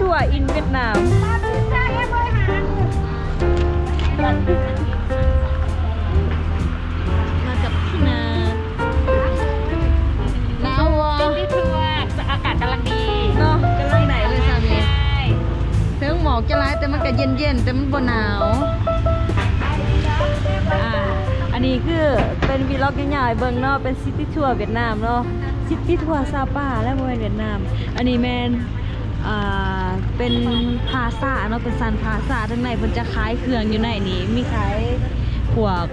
ทัวร์อินเวียดนามมากับพี่นาหนาววะที่ทัวร์อากาศกำลังดีเนาะกำลังไหนเลยสามีใช่ถึงหมอกจะร้ายแต่มันก็เย็นเย็นๆแต่มันบ่หนาวอ่าอันนี้คือเป็นวีล็อกยาวๆให้เบิ่งเนาะเป็นซิตี้ทัวร์เวียดนามเนาะซิตี้ทัวร์ซาปาและบ่แม่นเวียดนาม อันนี้แม่น อ่าเป็นพาซาเนาะเป็นซันพาซาทั้งในเพิ่นจะขายเครื่องอยู่ในนี้มีขายพวก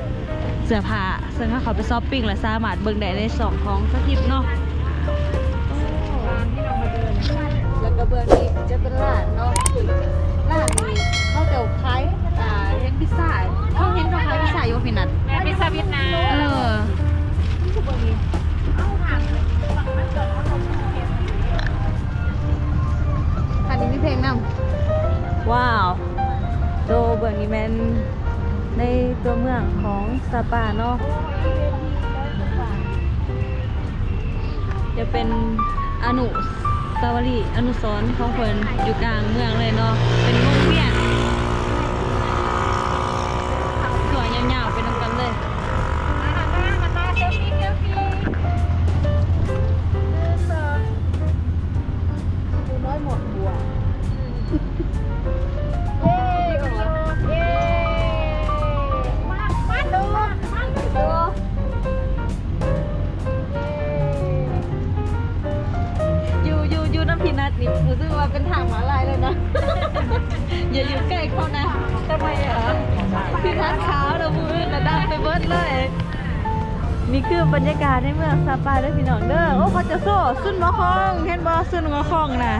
เสื้อผ้าซึ่งถ้าเขาไปช้อปปิ้งแล้วสามารถเบิ่งได้ในสองของสถิปเนาะแล้วก็เบื้องนี้จะเป็นร้านเนาะร้านนี้เขาจะขายอ่าเห็นพิซซ่าเขาเห็นเขาขายพิซซ่าอยู่พี่นัทแม่พิซซ่าเวียดนามเอออั ป่าปาเนาะจะเป็นอนุสาวรีย์อนุสรณ์ของคนอยู่กลางเมืองเลยเนาะเป็นวงเวียน บรรยากาศในเมืองซาปาเด้อพี่น้องเด้อ โอ้เขาจะโซ่ซุนมอคอง เห็นบ่ซุนมอคองนะ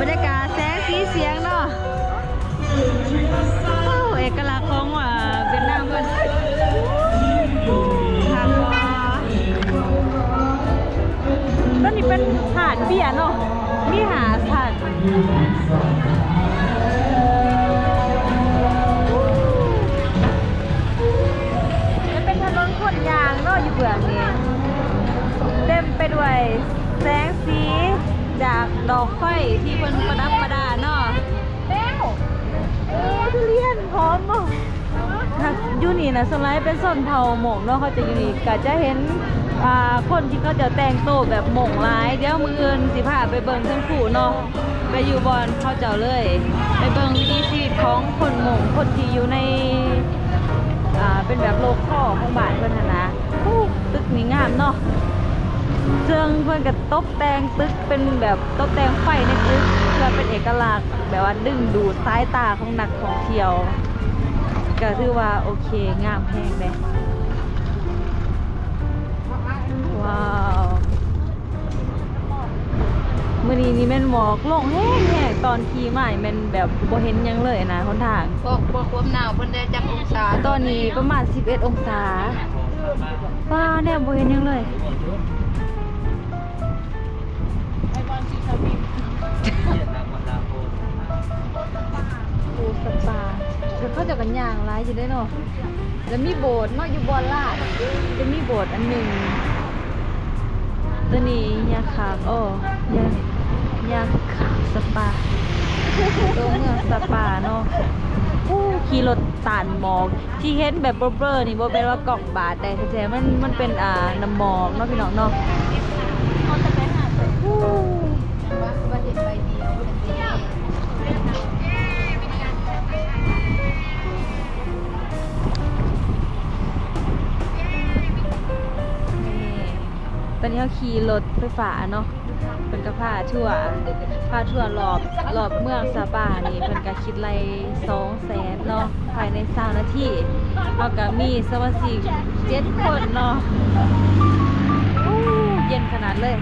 บรรยากาศแสงสีเสียงเนาะโอ้เอกลักษณ์ของว่าเวียดนามเพิ่นทางว่าตอนนี้เป็นหาดเบียร์เนาะมีหาดหาด อยู่เบื้องนี้ เต็มไปด้วยแสงสีจากดอกไฟที่เพิ่นประดับประดาเนาะเต้วเออทุเรียนพร้อมบ่ถ้าอยู่นี่นะสวนไลด์เป็นส้นเผาหมงเนาะเขาจะอยู่นี่ก็จะเห็นอ่าคนที่เขาจะแต่งโตวแบบหมงร้ายเดี๋ยวมืออื่นสิพาไปเบิ่งทั้งคู่เนาะไปอยู่บอนเขาเจ้าเลย ไปเบิ่งวิถีชีวิตของคนหมงคนที่อยู่ในอ่าเป็นแบบโลคอลของบ้านเพิ่นหั้นนะอู้ตึก นี่งามเนาะเชิงเพิ่นก็ตกแต่งตึกเป็นแบบตกแต่งไฟในตึกเพื่อเป็นเอกลักษณ์แบบว่าดึงดูดสายตาของนักท่องเที่ยว ก็ถือว่าโอเคงามแพงเลยว้าวมื้อนี้นี่แม่นหมอกลงแห้งๆตอนขี่มานี่แม่นแบบบ่เห็นยังเลยนะหนทางพวกพวกความหนาวเพิ่นได้จักองศาตอนนี้ประมาณ 11 องศา ป้าเนี่ยบ่เห็นยังเลยโอ้สปาเดี๋ยวเขาจะกันย่างไร้ายอยู่ได้เนาะแล้วมีโบสถ์เนาะอยู่บอนลาดจะมีโบสถ์อันหนึ่งตัวนี้ยาขากอ้ยายาขากสปาตัวเมืองสปาเนาะอู้ขี่รถ ตานหมอก ที่เห็นแบบเบลอๆนี่บ่เป็นว่ากล่องบาทแต่แท้ๆมันมันเป็นอ่าน้ำหมอกเนาะพี่น้องเนาะตอนนี้เขาขี่รถไฟฟ้าเนาะ กระพาทั่วพาทั่วรอบรอบเมืองซาปานี่เป็นกะคิดไรสองแสนเนาะภายในสามนาทีแล้วก็มีสวัสดิเจ็ดคนเนาะอู้เย็นขนาดเลย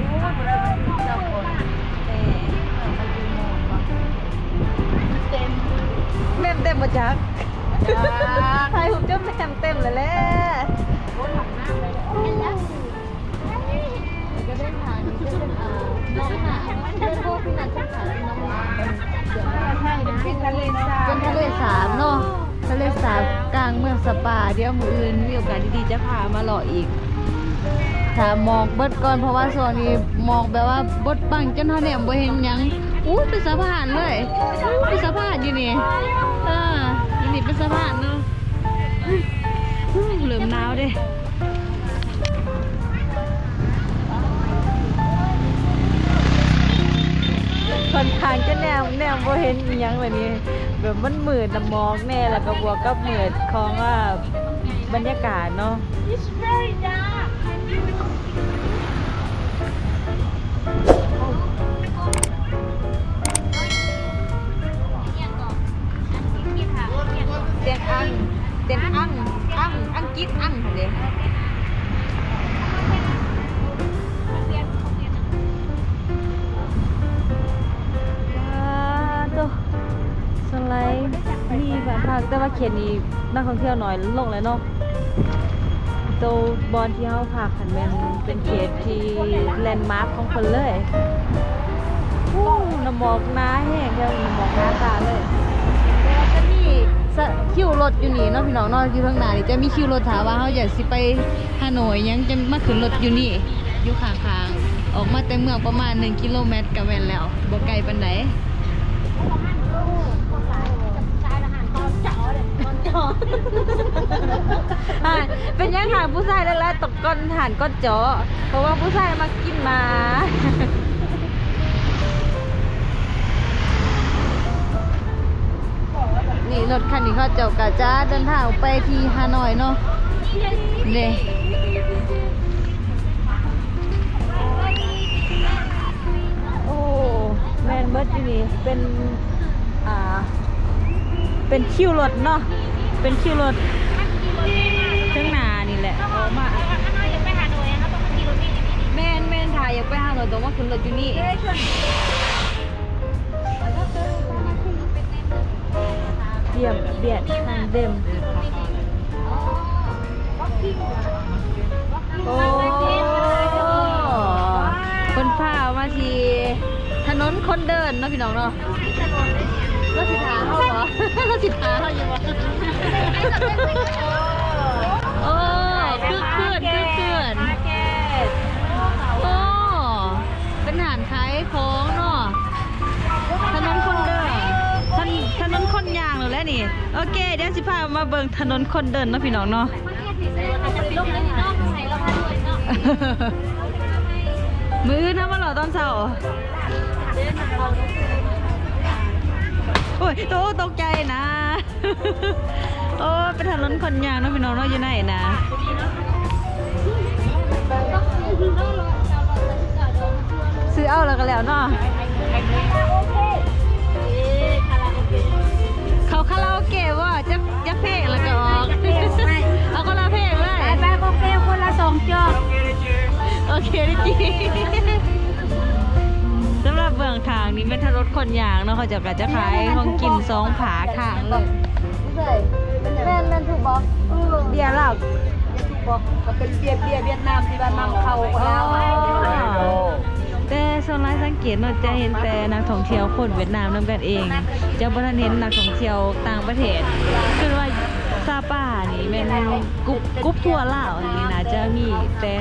แม่มเต็มมาจักถ่ายหุบจ้าแม่มเต็มเลยแหละ ก็ได้ทางนี้ก็เป็นอ่าน้องหาเป็นพวกพี่นันจะขายน้องหาเป็นทะเลสาบเป็นทะเลสาบเนาะทะเลสาบกลางเมืองสปาเดี๋ยวมืออื่นมีโอกาสดีๆจะพามาหล่ออีกถ้ามองเบิดก่อนเพราะว่าโซนนี้มองแบบว่าบดปังจนเท่าเนี่ยบ่เห็นหยังอู้เป็นสะพานเลยเป็นสะพานอยู่นี่อออยู่นี่เป็นสะพานเนาะเหลือมหนาวเด้ ค่อนข้างจะแนวแนวบ่เห็นอีหยังแบบนี้ แบบมันมืดน้ำหมอกแน่แล้วก็บวกกับมืดของว่าบรรยากาศเนาะ It's very dark เตียงอังเตียงอังอังอังกฤษอังเด้ตั ไลด์มีแบบทางแต่ว่าเขตนี้นักท่องเที่ยวน้อยลงเลยเนาะตัวบอลที่เฮาพักคันแม่นเป็นเขตที่แลนด์มาร์คของคนเลยวู้น้ำหมอกน้าแห้งแค่น้หมอกน้าตาเลยแล้วก็มีคิวรถอยู่นี่เนาะพี่น้องเนาะอยู่ข้างหน้านี่จะมีคิวรถถามว่าเขาอยากสิไปฮานอยยังจะมาขึ้นรถอยู่นี่อยู่ข้างๆออกมาแต่เมืองประมาณ 1 กิโลเมตรก็แม่นแล้วบ่ไกลปานใด อ่าเป็นยังหางผู้ชายแล้วตกก้อนฐานก้อนเจาะเพราะว่าผู้ชายมากินหมานี่รถคันนี้เขาเจ้ากะจ้าเดินทางไปที่ฮานอยเนาะเน่โอ้แมนเบิร์ดอยู่นี่เป็น อ่า เป็นคิวรถเนาะ เป็นคิวรถข้างหนานี่แหละออกมาแม่นแม่นถ่ายอยากไปฮาหนอยตรงว่าขึ้นรถอยู่นี่เยี่ยมเบียดทางเดิมโอ้คนพามาทีถนนคนเดินเนาะพี่น้องเนาะ แล้วสิทาเข้าเหรอแล้วสิทาเข้าอยู่วะโอ้คือเขื่อนคือเขื่อนโอ้เป็นหานขายของเนาะถนนคนเดินถนถนนคนยางเลยแล้วนี่ โอเค เดี๋ยวสิพามาเบิ่งถนนคนเดินเนาะพี่น้องเนาะมืออื่นทำมาหรอตอนเช้า โอ้ยโตตกใจนะ โอ้เป็นถนนคนยางเนาะพี่น้องเนาะอยู่ไหนนะซื้อเอาแล้วก็แล้วเนาะเขาคาราโอเกะว่าจะจะเพลงแล้วก็ออกเอาคนละเพลงเลยไปโอเคคนละสองจอกโอเคดิจีสำหรับ เบื้องทางนี้เป็นถนนคนยางเนาะเขาจะกะจะขายของกินสองผาทางเลยแม่นแม่นถูกบอกเบียร์เหล้าถูกบอกก็เป็นเบียร์เบียร์เวียดนามที่บ้านนำเข้าแล้วแต่ส่วนรายสังเกตเนาะจะเห็นแต่นักท่องเที่ยวคนเวียดนามนำกันเองจะบ่ทันเห็นนักท่องเที่ยวต่างประเทศคือว่าซาป้านี่แม่นกรุ๊ปกรุ๊ปทัวร์ลาวนี่นะจะมีแต่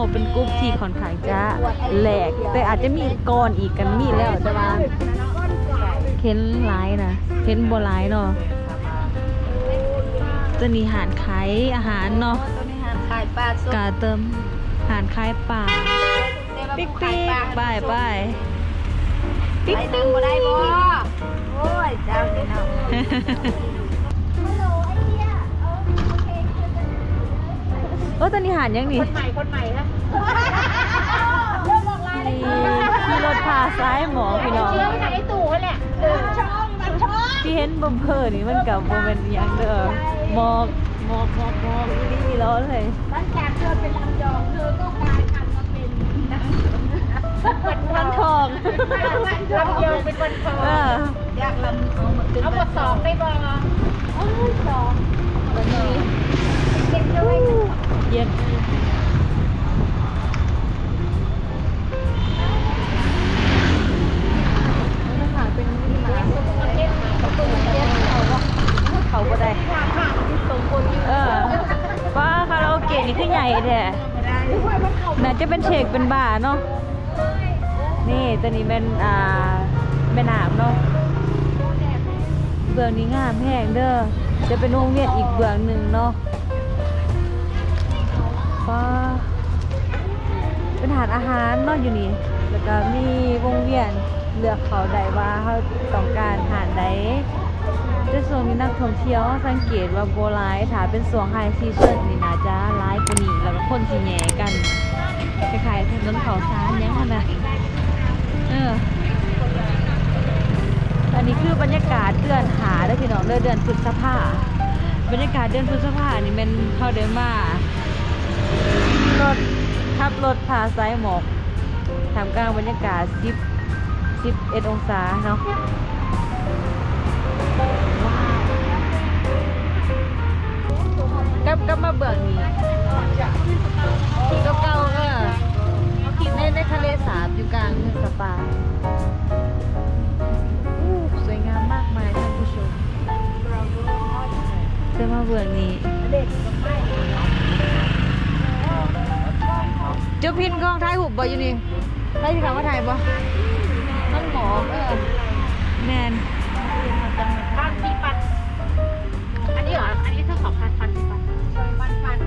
เฮาเป็นกรุ๊ปที่ค่อนข้างจะแหลก แต่อาจจะมีก่อนอีกกันมีแล้วแต่ว่าเห็นหลายนะเห็นบ่หลายเนาะจะมีหารขายอาหารเนาะตัวนี้หาขายปลาสดกาเติมหารคล้ายป่าปิ๊กปิ๊กไปไปปิ๊กไปปิ๊นั่กงบ่ได้บ่โอ้ยเจ้านี่เนาะ โอ้ตอนนี้หารยังนี่คนใหม่คนใหม่ครับนี่ขี่รถพาซ้ายหมอพี่น้องเชื่อไอ้ตู่แหละช่องมันช่องที่เห็นบมเพอนี่มันกับโมเมนต์ยังเด้อหมอกหมอกหมอกหมอกอีนี่มีร้อนเลยหลังจากเธอเป็นลำยองเธอก็กลายพันธุ์มาเป็นเป็นทั้งทองลำยองเป็นวันทองเอออยากลำเอามาเอามาสองได้บ่โอ้ยสองตอนนี้เก็บด้วย เย็นเป็นนี่มาเขาก็ได้ป้าคาราโอเกะนี่คือใหญ่แท้น่าจะเป็นเชกเป็นบาร์เนาะ นี่ตัวนี้เป็นอ่าแม่น้ำเนาะ เบื้องนี้งามแห้งเด้อ จะเป็นโรงเรียนอีกเบื้องหนึ่งเนาะ ฟ้าเป็นหาดอาหารนาะอยู่นี่ แล้วก็มีวงเวียนเลือกเขาใดว่าเขาต้องการหาดใดจะส่วนมีนักท่องเที่ยวสังเกตว่าโบหลายถ้าเป็นสวงไฮซีซั่นนี่น่าจะร้ายกว่านี้แล้วก็คนสิแหย่กันคล้ายๆถนนเขาซานยังนาดเอออันนี้คือบรรยากาศเดือนหาได้พี่น้องเด้อเดือนพฤษภาบรรยากาศเดือนพฤษภานี่เป็นเข้าเดินมา ขับรถพาสายหมอกทำกลางบรรยากาศ10 11องศาเนาะกลับกลับมาเบื่องนี้ เจ้าพินกองท้ายหุบบ่อยู่นี่ได้ที่คำว่าไทยบ่ต้องหมอเออแมนพันสี่ปัน อันนี้เหรอ อันนี้เท่าสองพันพันสี่ปันปันปัน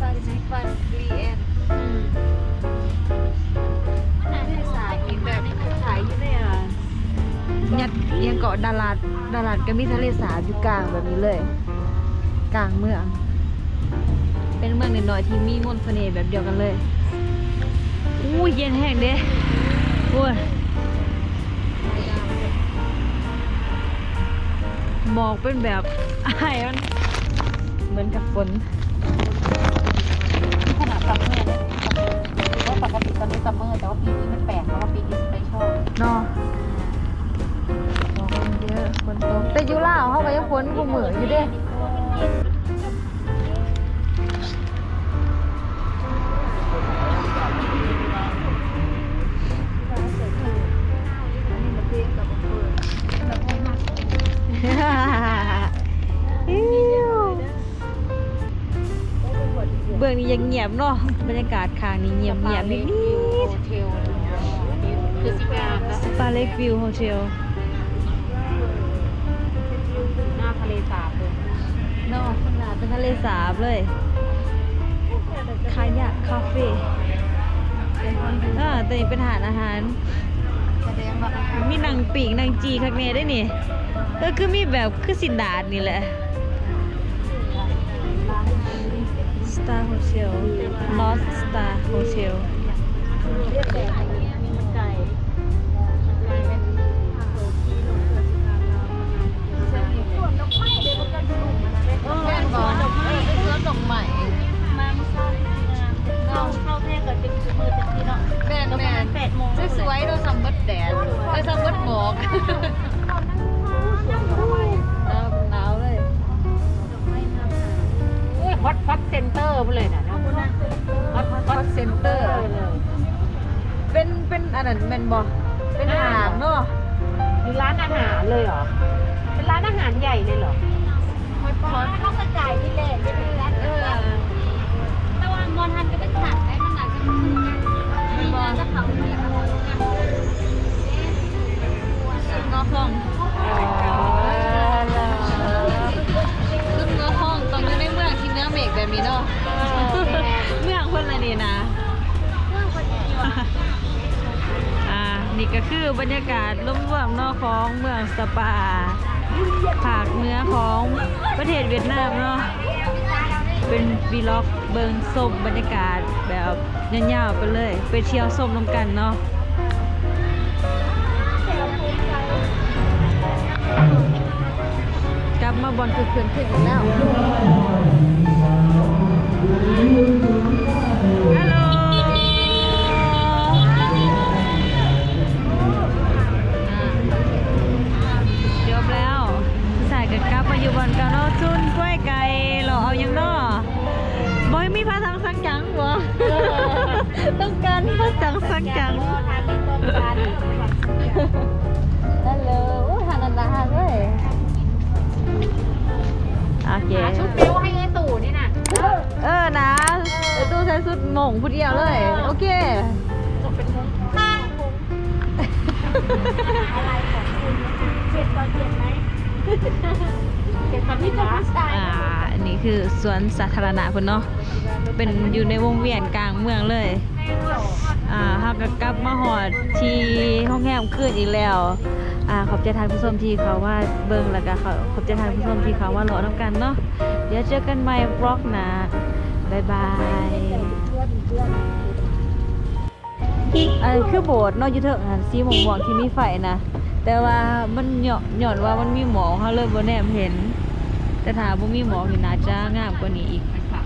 ฟาซิฟันกรีเอนอืมทะเลสาบอีกแบบขายอยู่ในอะยัดยังเกาะดาราดดาราดก็มีทะเลสาบอยู่กลางแบบนี้เลย กลางเมือง เมืองน้อยๆที่มีมนต์เสน่ห์แบบเดียวกันเลยอู้ยเย็นแห้งเด้โอ้ยหมอกเป็นแบบไอ้มันเหมือนกับฝน เบื้องนี้ยังเงียบเนาะบรรยากาศข้างนี้เงียบเงียบนิดโฮเทลคือสิงามแล้วสปาเล็กวิวโฮเทลหน้าทะเลสาบเลยเนาะขนาดเป็นทะเลสาบเลยคายะคาเฟ่อ่าแต่นี่เป็นอาหารอาหารแสดงว่ามีหนังปีกหนังจีคักแน่ได้นี่เออคือมีแบบคือสินดาดนี่แหละ Star Hotel Lost Star Hotel เรียกแต่อันนี้อันนี้มันไก่ไก่เป็นโซคีลงเกิดการเราเช่นนี้พวกดอกไม้เด็กมันก็ดูมันนะแม่นบอกเออเป็นสวนดอกไม้มาเมื่อเช้านี่งามเข้าเข้าแท้ก็จะมืดจังที่เนาะแม่นประแม่มาณนแปดโมงสวยๆเราซัมเบิดแดดเออซัมเบิดหมอก ฮอตฮอตเซ็นเตอร์ไปเลยนะฮอตฮอตฮอตเซ็นเตอร์เป็นเป็นอันนั้นแม่นบ่เป็นหางเนาะมีร้านอาหารเลยเหรอ เป็นร้านอาหารใหญ่เลยเหรอฮอตฮอตเขากระจายที่เล่นเป็นร้านเออแต่ว่ามอนทันก็เป็นสัตว์ได้มันหนักจะมันมีงานจะเขาไม่ได้สุดงอห้อง องที่เนื้อเมฆแบบนี้เนาะเมืองเพิ่นละนี่นะอ่านี่ก็คือบรรยากาศร่วมๆเนาะของเมืองสปาภาคเหนือของประเทศเวียดนามเนาะเป็นวีล็อกเบิงส้มบรรยากาศแบบยาวๆไปเลย ไปเที่ยวส้มน้ำกันเนาะกลับมาบอลคือคืนขึ้นอีกแล้ว ฮั สุดหม่งผู้เดียวเลย โอเคจบเป็นมุ้งอะไรของคุณเจ็ดต่อเจ็ดไหมเจ็ดต่อที่จะผู้ชายอ่าอันนี้คือสวนสาธารณะพุ่นเนาะเป็นอยู่ในวงเวียนกลางเมืองเลยอ่าเฮาก็กลับมาหอดที่ห้องแรมคืนอีกแล้วอ่าขอบใจทานผู้ชมที่เขาว่าเบิ่งแล้วก็ขอขอบใจทานผู้ชมที่เขาว่ารอนํกันเนาะเดี๋ยวเจอกันใหม่บล็อกหนะ บายบายอัคือโบสถ์นอกอยู่เถอะหันสีม่งที่มีไฟนะ แต่ว่ามันหย่อนหย่อนว่ามันมีหมอกเขาเลยบนแนมเห็น แต่ถ้าบ่มีหมอกเห็นน่าจะงามกว่านี้อีกค่ะ